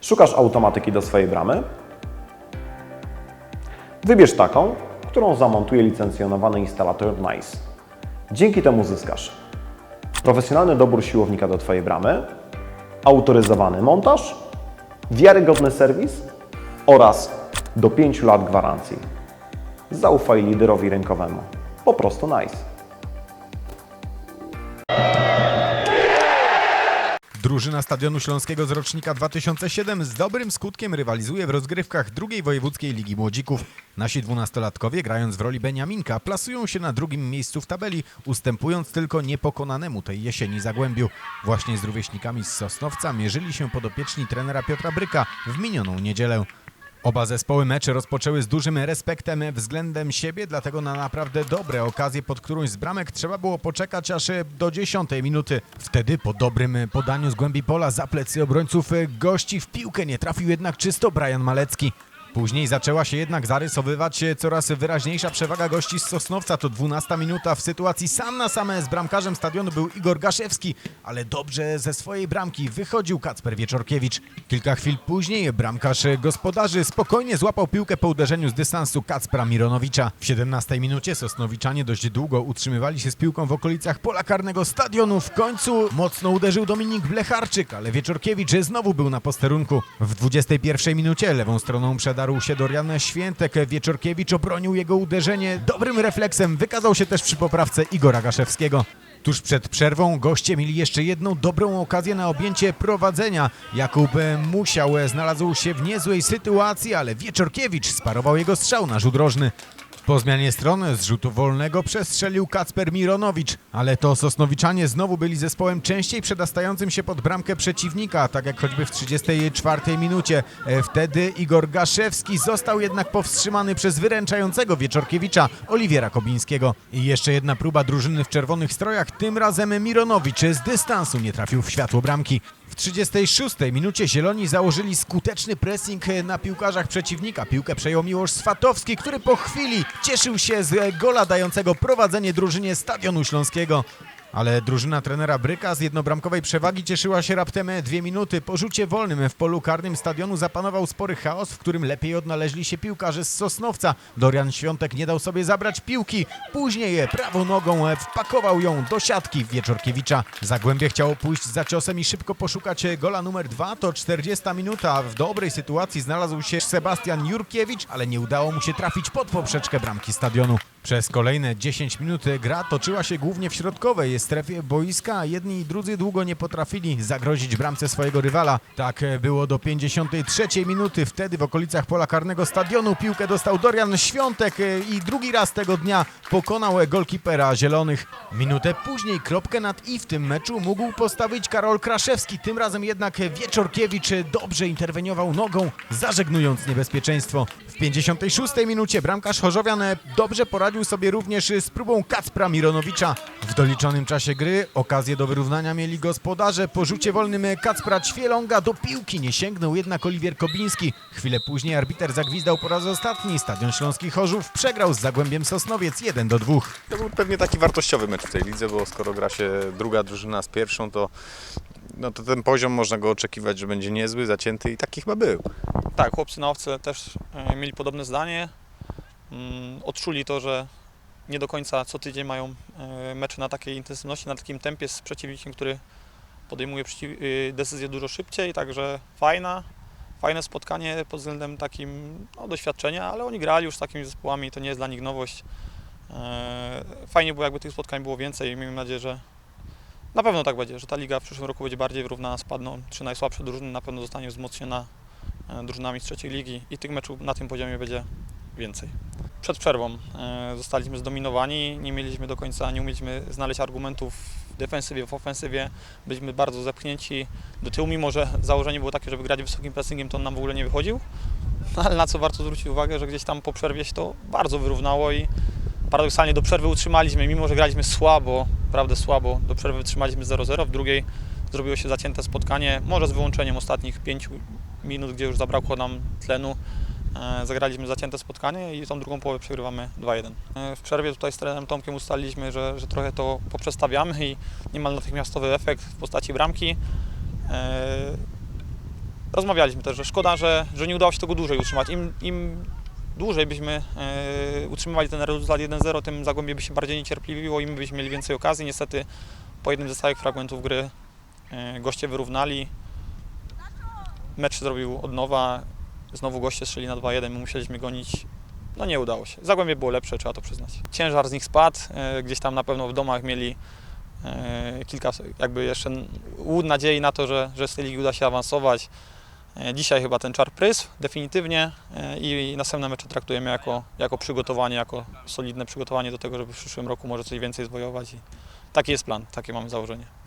Szukasz automatyki do swojej bramy? Wybierz taką, którą zamontuje licencjonowany instalator NICE. Dzięki temu zyskasz profesjonalny dobór siłownika do Twojej bramy, autoryzowany montaż, wiarygodny serwis oraz do 5 lat gwarancji. Zaufaj liderowi rynkowemu. Po prostu NICE. Drużyna Stadionu Śląskiego z rocznika 2007 z dobrym skutkiem rywalizuje w rozgrywkach drugiej wojewódzkiej Ligi Młodzików. Nasi dwunastolatkowie, grając w roli Beniaminka, plasują się na drugim miejscu w tabeli, ustępując tylko niepokonanemu tej jesieni Zagłębiu. Właśnie z rówieśnikami z Sosnowca mierzyli się podopieczni trenera Piotra Bryka w minioną niedzielę. Oba zespoły mecze rozpoczęły z dużym respektem względem siebie, dlatego na naprawdę dobre okazje pod którąś z bramek trzeba było poczekać aż do 10 minuty. Wtedy po dobrym podaniu z głębi pola za plecy obrońców gości w piłkę nie trafił jednak czysto Brian Malecki. Później zaczęła się jednak zarysowywać coraz wyraźniejsza przewaga gości z Sosnowca. To 12 minuta w sytuacji sam na same z bramkarzem stadionu był Igor Gaszewski, ale dobrze ze swojej bramki wychodził Kacper Wieczorkiewicz. Kilka chwil później bramkarz gospodarzy spokojnie złapał piłkę po uderzeniu z dystansu Kacpra Mironowicza. W 17 minucie Sosnowiczanie dość długo utrzymywali się z piłką w okolicach pola karnego stadionu. W końcu mocno uderzył Dominik Blecharczyk, ale Wieczorkiewicz znowu był na posterunku. W 21 minucie lewą stroną przedarł się Dorian Świętek. Wieczorkiewicz obronił jego uderzenie dobrym refleksem. Wykazał się też przy poprawce Igora Gaszewskiego. Tuż przed przerwą goście mieli jeszcze jedną dobrą okazję na objęcie prowadzenia. Jakub Musiał znalazł się w niezłej sytuacji, ale Wieczorkiewicz sparował jego strzał na rzut rożny. Po zmianie strony z rzutu wolnego przestrzelił Kacper Mironowicz, ale to Sosnowiczanie znowu byli zespołem częściej przedostającym się pod bramkę przeciwnika, tak jak choćby w 34 minucie. E, Wtedy Igor Gaszewski został jednak powstrzymany przez wyręczającego Wieczorkiewicza Oliwiera Kobińskiego. I jeszcze jedna próba drużyny w czerwonych strojach, tym razem Mironowicz z dystansu nie trafił w światło bramki. W 36 minucie Zieloni założyli skuteczny pressing na piłkarzach przeciwnika. Piłkę przejął Miłosz Swatowski, który po chwili cieszył się z gola dającego prowadzenie drużynie Stadionu Śląskiego. Ale drużyna trenera Bryka z jednobramkowej przewagi cieszyła się raptem dwie minuty. Po rzucie wolnym w polu karnym stadionu zapanował spory chaos, w którym lepiej odnaleźli się piłkarze z Sosnowca. Dorian Świątek nie dał sobie zabrać piłki. Później prawą nogą wpakował ją do siatki Wieczorkiewicza. Zagłębie chciało pójść za ciosem i szybko poszukać gola numer dwa. To 40 minuta. W dobrej sytuacji znalazł się Sebastian Jurkiewicz, ale nie udało mu się trafić pod poprzeczkę bramki stadionu. Przez kolejne 10 minut gra toczyła się głównie w środkowej strefie boiska, a jedni i drudzy długo nie potrafili zagrozić bramce swojego rywala. Tak było do 53 minuty. Wtedy w okolicach pola karnego stadionu piłkę dostał Dorian Świątek i drugi raz tego dnia pokonał golkipera Zielonych. Minutę później kropkę nad i w tym meczu mógł postawić Karol Kraszewski. Tym razem jednak Wieczorkiewicz dobrze interweniował nogą, zażegnując niebezpieczeństwo. W 56 minucie bramkarz Chorzowian dobrze poradził sobie również z próbą Kacpra Mironowicza. W doliczonym czasie gry okazję do wyrównania mieli gospodarze. Po rzucie wolnym Kacpra Ćwieląga do piłki nie sięgnął jednak Oliwier Kobiński. Chwilę później arbiter zagwizdał po raz ostatni. Stadion Śląski Chorzów przegrał z Zagłębiem Sosnowiec 1 do 2. To był pewnie taki wartościowy mecz w tej lidze, bo skoro gra się druga drużyna z pierwszą, to, no to ten poziom można go oczekiwać, że będzie niezły, zacięty i taki chyba był. Tak, chłopcy na owce też e, mieli podobne zdanie. Mm, Odczuli to, że nie do końca co tydzień mają e, mecze na takiej intensywności, na takim tempie z przeciwnikiem, który podejmuje y, decyzje dużo szybciej, także fajna, fajne spotkanie pod względem takim no, doświadczenia, ale oni grali już z takimi zespołami, to nie jest dla nich nowość. E, Fajnie było, jakby tych spotkań było więcej i miejmy nadzieję, że na pewno tak będzie, że ta liga w przyszłym roku będzie bardziej wyrównana, spadną trzy najsłabsze drużyny, na pewno zostanie wzmocniona e, drużynami z trzeciej ligi i tych meczów na tym poziomie będzie więcej. Przed przerwą e, zostaliśmy zdominowani, nie mieliśmy do końca, nie umieliśmy znaleźć argumentów w defensywie, w ofensywie, byliśmy bardzo zepchnięci do tyłu, mimo że założenie było takie, żeby grać wysokim pressingiem, to on nam w ogóle nie wychodził, No, ale na co warto zwrócić uwagę, że gdzieś tam po przerwie się to bardzo wyrównało i paradoksalnie do przerwy utrzymaliśmy, mimo że graliśmy słabo, naprawdę słabo, do przerwy utrzymaliśmy 0-0, w drugiej zrobiło się zacięte spotkanie, może z wyłączeniem ostatnich 5 minut, gdzie już zabrakło nam tlenu. E, Zagraliśmy zacięte spotkanie i tą drugą połowę przegrywamy 2-1. E, W przerwie tutaj z trenerem Tomkiem ustaliliśmy, że, że trochę to poprzestawiamy i niemal natychmiastowy efekt w postaci bramki. E, rozmawialiśmy też, że szkoda, że, że nie udało się tego dłużej utrzymać. Im, im dłużej byśmy utrzymywali ten rezultat 1-0, tym Zagłębie by się bardziej niecierpliwiło i my byśmy mieli więcej okazji. Niestety po jednym ze stałych fragmentów gry goście wyrównali. Mecz zrobił od nowa, znowu goście strzeli na 2-1, my musieliśmy gonić. No nie udało się. Zagłębie było lepsze, trzeba to przyznać. Ciężar z nich spadł, e, gdzieś tam na pewno w domach mieli e, kilka jakby jeszcze łód nadziei na to, że, że z tej ligi uda się awansować. E, Dzisiaj chyba ten czar prysł definitywnie i następne mecze traktujemy jako, jako przygotowanie, jako solidne przygotowanie do tego, żeby w przyszłym roku może coś więcej zwojować i taki jest plan, takie mamy założenie.